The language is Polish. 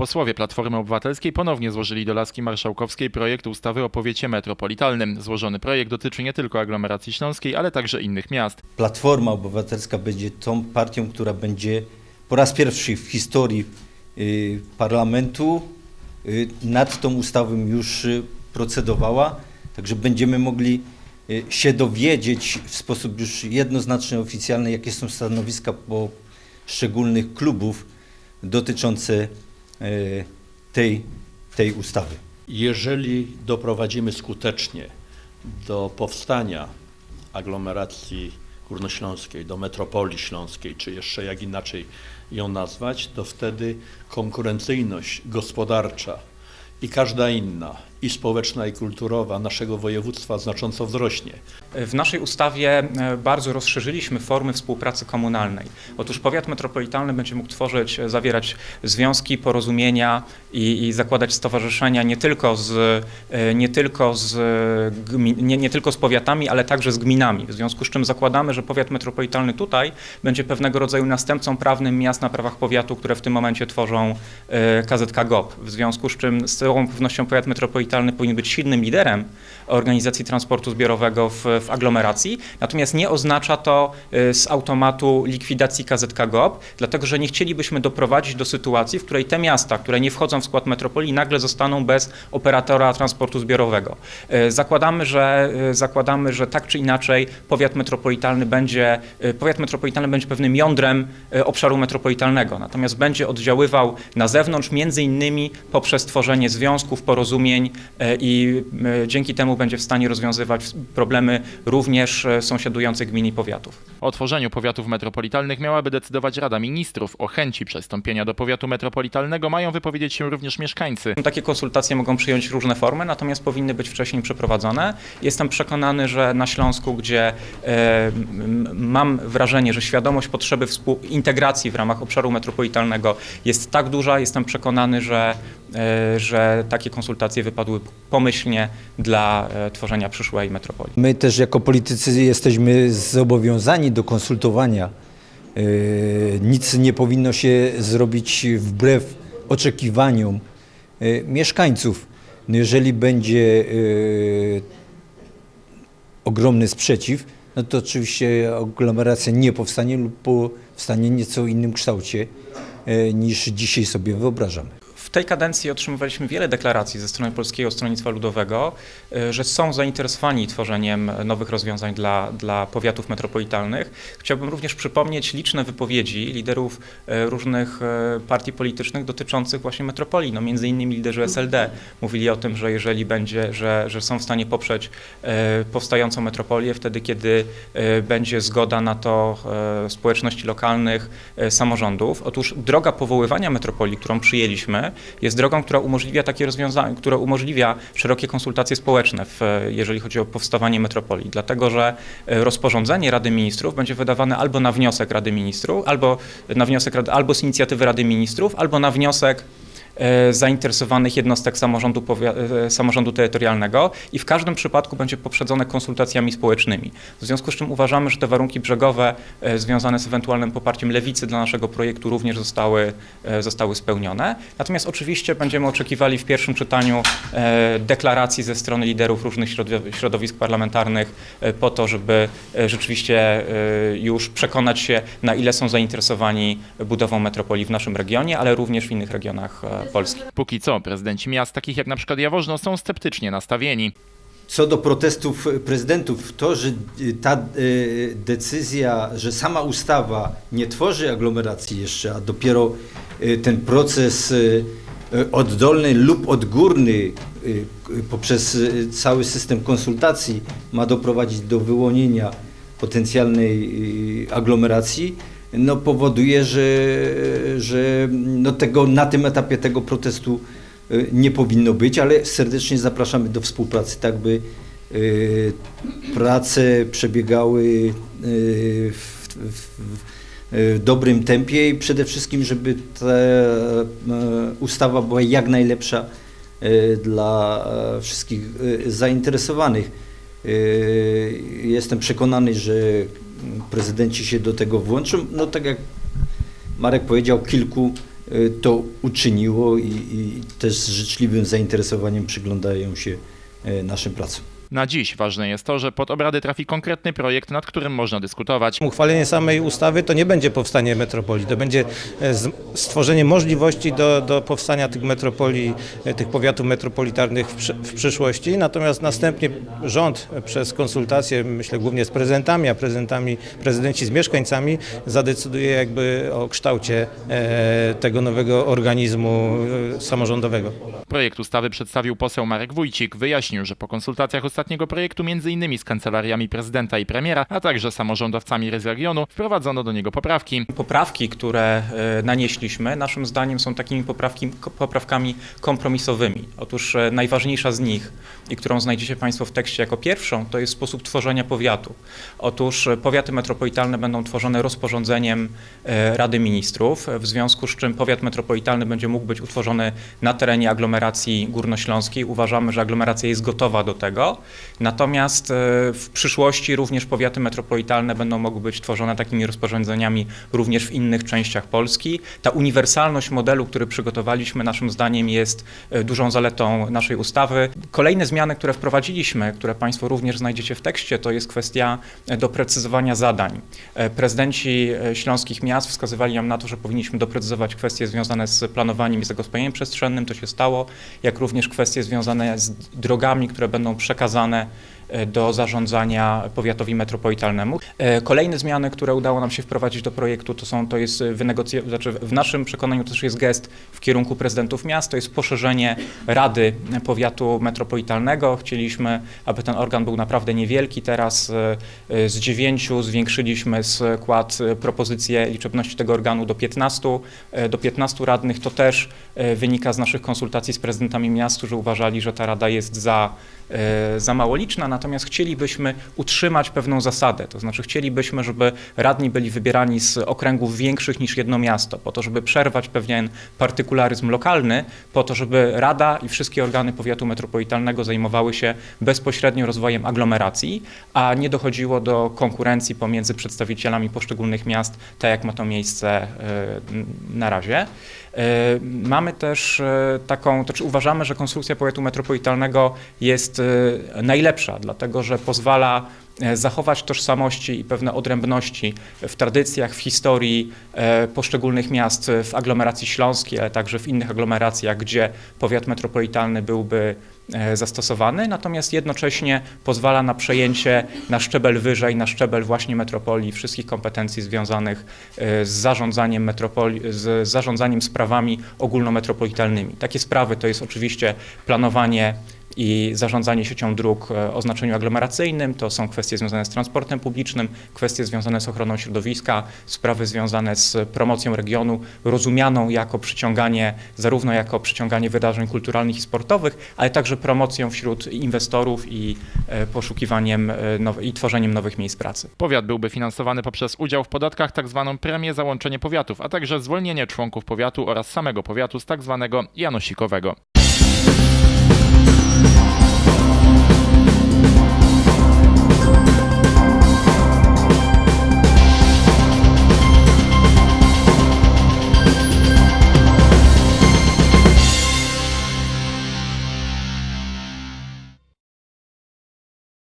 Posłowie Platformy Obywatelskiej ponownie złożyli do laski marszałkowskiej projekt ustawy o powiecie metropolitalnym. Złożony projekt dotyczy nie tylko aglomeracji śląskiej, ale także innych miast. Platforma Obywatelska będzie tą partią, która będzie po raz pierwszy w historii y, parlamentu y, nad tą ustawą już y, procedowała, także będziemy mogli się dowiedzieć w sposób już jednoznaczny, oficjalny, jakie są stanowiska poszczególnych klubów dotyczące tej, tej ustawy. Jeżeli doprowadzimy skutecznie do powstania aglomeracji górnośląskiej, do metropolii śląskiej, czy jeszcze jak inaczej ją nazwać, to wtedy konkurencyjność gospodarcza i każda inna, i społeczna, i kulturowa naszego województwa znacząco wzrośnie. W naszej ustawie e, bardzo rozszerzyliśmy formy współpracy komunalnej. Otóż powiat metropolitalny będzie mógł tworzyć, e, zawierać związki, porozumienia i, i zakładać stowarzyszenia nie tylko z, e, nie, tylko z gmi, nie, nie tylko z powiatami, ale także z gminami. W związku z czym zakładamy, że powiat metropolitalny tutaj będzie pewnego rodzaju następcą prawnym miast na prawach powiatu, które w tym momencie tworzą KZK GOP. W związku z czym z całą pewnością powiat metropolitalny powinien być silnym liderem organizacji transportu zbiorowego w, w aglomeracji, natomiast nie oznacza to y, z automatu likwidacji KZK GOP, dlatego że nie chcielibyśmy doprowadzić do sytuacji, w której te miasta, które nie wchodzą w skład metropolii, nagle zostaną bez operatora transportu zbiorowego. Y, Zakładamy, że, y, zakładamy, że tak czy inaczej powiat metropolitalny będzie, powiat metropolitalny będzie pewnym jądrem obszaru metropolitalnego, natomiast będzie oddziaływał na zewnątrz, między innymi poprzez tworzenie związków, porozumień i y, dzięki temu będzie w stanie rozwiązywać problemy również y, sąsiadujących gmin i powiatów. O tworzeniu powiatów metropolitalnych miałaby decydować Rada Ministrów. O chęci przystąpienia do powiatu metropolitalnego mają wypowiedzieć się również mieszkańcy. Takie konsultacje mogą przyjąć różne formy, natomiast powinny być wcześniej przeprowadzone. Jestem przekonany, że na Śląsku, gdzie e, mam wrażenie, że świadomość potrzeby współintegracji w ramach obszaru metropolitalnego jest tak duża, jestem przekonany, że, e, że takie konsultacje wypadły pomyślnie dla e, tworzenia przyszłej metropolii. My też jako politycy jesteśmy zobowiązani do konsultowania. Yy, Nic nie powinno się zrobić wbrew oczekiwaniom mieszkańców. No Jeżeli będzie ogromny sprzeciw, no to oczywiście aglomeracja nie powstanie lub powstanie nieco innym kształcie niż dzisiaj sobie wyobrażamy. W tej kadencji otrzymywaliśmy wiele deklaracji ze strony Polskiego Stronnictwa Ludowego, y, że są zainteresowani tworzeniem nowych rozwiązań dla, dla powiatów metropolitalnych. Chciałbym również przypomnieć liczne wypowiedzi liderów y, różnych y, partii politycznych dotyczących właśnie metropolii. No, między innymi liderzy SLD mówili o tym, że jeżeli będzie, że, że są w stanie poprzeć powstającą metropolię wtedy, kiedy będzie zgoda na to społeczności lokalnych, samorządów. Otóż droga powoływania metropolii, którą przyjęliśmy, jest drogą, która umożliwia takie rozwiązania, która umożliwia szerokie konsultacje społeczne, w, jeżeli chodzi o powstawanie metropolii. Dlatego, że e, rozporządzenie Rady Ministrów będzie wydawane albo na wniosek Rady Ministrów, albo na wniosek albo z inicjatywy Rady Ministrów, albo na wniosek zainteresowanych jednostek samorządu, e, samorządu terytorialnego i w każdym przypadku będzie poprzedzone konsultacjami społecznymi. W związku z czym uważamy, że te warunki brzegowe e, związane z ewentualnym poparciem lewicy dla naszego projektu również zostały, e, zostały spełnione. Natomiast oczywiście będziemy oczekiwali w pierwszym czytaniu e, deklaracji ze strony liderów różnych środow- środowisk parlamentarnych e, po to, żeby e, rzeczywiście e, już przekonać się, na ile są zainteresowani budową metropolii w naszym regionie, ale również w innych regionach e, Polski. Póki co prezydenci miast takich jak na przykład Jaworzno są sceptycznie nastawieni. Co do protestów prezydentów, to, że y, ta y, decyzja, że sama ustawa nie tworzy aglomeracji jeszcze, a dopiero ten proces oddolny lub odgórny poprzez cały system konsultacji ma doprowadzić do wyłonienia potencjalnej aglomeracji, no powoduje, że, że no tego, na tym etapie tego protestu y, nie powinno być, ale serdecznie zapraszamy do współpracy, tak by y, prace przebiegały y, w, w, w dobrym tempie i przede wszystkim, żeby ta e, ustawa była jak najlepsza e, dla e, wszystkich e, zainteresowanych. E, Jestem przekonany, że prezydenci się do tego włączą. No tak jak Marek powiedział, kilku y, to uczyniło i, i też z życzliwym zainteresowaniem przyglądają się y, naszym pracom. Na dziś ważne jest to, że pod obrady trafi konkretny projekt, nad którym można dyskutować. Uchwalenie samej ustawy to nie będzie powstanie metropolii, to będzie e, stworzenie możliwości do, do powstania tych metropolii, e, tych powiatów metropolitarnych w, w przyszłości. Natomiast następnie rząd przez konsultacje, myślę głównie z prezydentami, a prezydentami, prezydenci z mieszkańcami zadecyduje jakby o kształcie e, tego nowego organizmu samorządowego. Projekt ustawy przedstawił poseł Marek Wójcik. Wyjaśnił, że po konsultacjach ostatniego projektu m.in. z kancelariami prezydenta i premiera, a także samorządowcami z regionu wprowadzono do niego poprawki. Poprawki, które e, nanieśliśmy, naszym zdaniem są takimi poprawki, poprawkami kompromisowymi. Otóż e, najważniejsza z nich, i którą znajdziecie Państwo w tekście jako pierwszą, to jest sposób tworzenia powiatu. Otóż e, powiaty metropolitalne będą tworzone rozporządzeniem Rady Ministrów, w związku z czym powiat metropolitalny będzie mógł być utworzony na terenie aglomeracji górnośląskiej. Uważamy, że aglomeracja jest gotowa do tego. Natomiast e, w przyszłości również powiaty metropolitalne będą mogły być tworzone takimi rozporządzeniami również w innych częściach Polski. Ta uniwersalność modelu, który przygotowaliśmy, naszym zdaniem jest e, dużą zaletą naszej ustawy. Kolejne zmiany, które wprowadziliśmy, które Państwo również znajdziecie w tekście, to jest kwestia e, doprecyzowania zadań. Prezydenci śląskich miast wskazywali nam na to, że powinniśmy doprecyzować kwestie związane z planowaniem i zagospodarowaniem przestrzennym, to się stało, jak również kwestie związane z drogami, które będą przekazane 上 다. Do zarządzania powiatowi metropolitalnemu. E, Kolejne zmiany, które udało nam się wprowadzić do projektu, to są, to jest wynegocjowanie, znaczy w naszym przekonaniu to też jest gest w kierunku prezydentów miast, to jest poszerzenie Rady Powiatu Metropolitalnego. Chcieliśmy, aby ten organ był naprawdę niewielki. Teraz e, e, z dziewięciu zwiększyliśmy skład, e, propozycję liczebności tego organu do 15, e, do 15 radnych. To też e, wynika z naszych konsultacji z prezydentami miast, którzy uważali, że ta rada jest za e, za mało liczna, natomiast chcielibyśmy utrzymać pewną zasadę, to znaczy chcielibyśmy, żeby radni byli wybierani z okręgów większych niż jedno miasto, po to, żeby przerwać pewien partykularyzm lokalny, po to, żeby Rada i wszystkie organy powiatu metropolitalnego zajmowały się bezpośrednio rozwojem aglomeracji, a nie dochodziło do konkurencji pomiędzy przedstawicielami poszczególnych miast, tak jak ma to miejsce e, na razie. E, Mamy też e, taką, to czy uważamy, że konstrukcja powiatu metropolitalnego jest najlepsza, dlatego że pozwala e, zachować tożsamości i pewne odrębności w tradycjach, w historii e, poszczególnych miast e, w aglomeracji śląskiej, ale także w innych aglomeracjach, gdzie powiat metropolitalny byłby zastosowany, natomiast jednocześnie pozwala na przejęcie na szczebel wyżej, na szczebel właśnie metropolii wszystkich kompetencji związanych z zarządzaniem metropolii, z zarządzaniem sprawami ogólnometropolitalnymi. Takie sprawy to jest oczywiście planowanie i zarządzanie siecią dróg e, o znaczeniu aglomeracyjnym, to są kwestie związane z transportem publicznym, kwestie związane z ochroną środowiska, sprawy związane z promocją regionu, rozumianą jako przyciąganie, zarówno jako przyciąganie wydarzeń kulturalnych i sportowych, ale także promocją wśród inwestorów i e, poszukiwaniem e, nowe, i tworzeniem nowych miejsc pracy. Powiat byłby finansowany poprzez udział w podatkach tzw. premię za łączenie powiatów, a także zwolnienie członków powiatu oraz samego powiatu z tzw. janosikowego.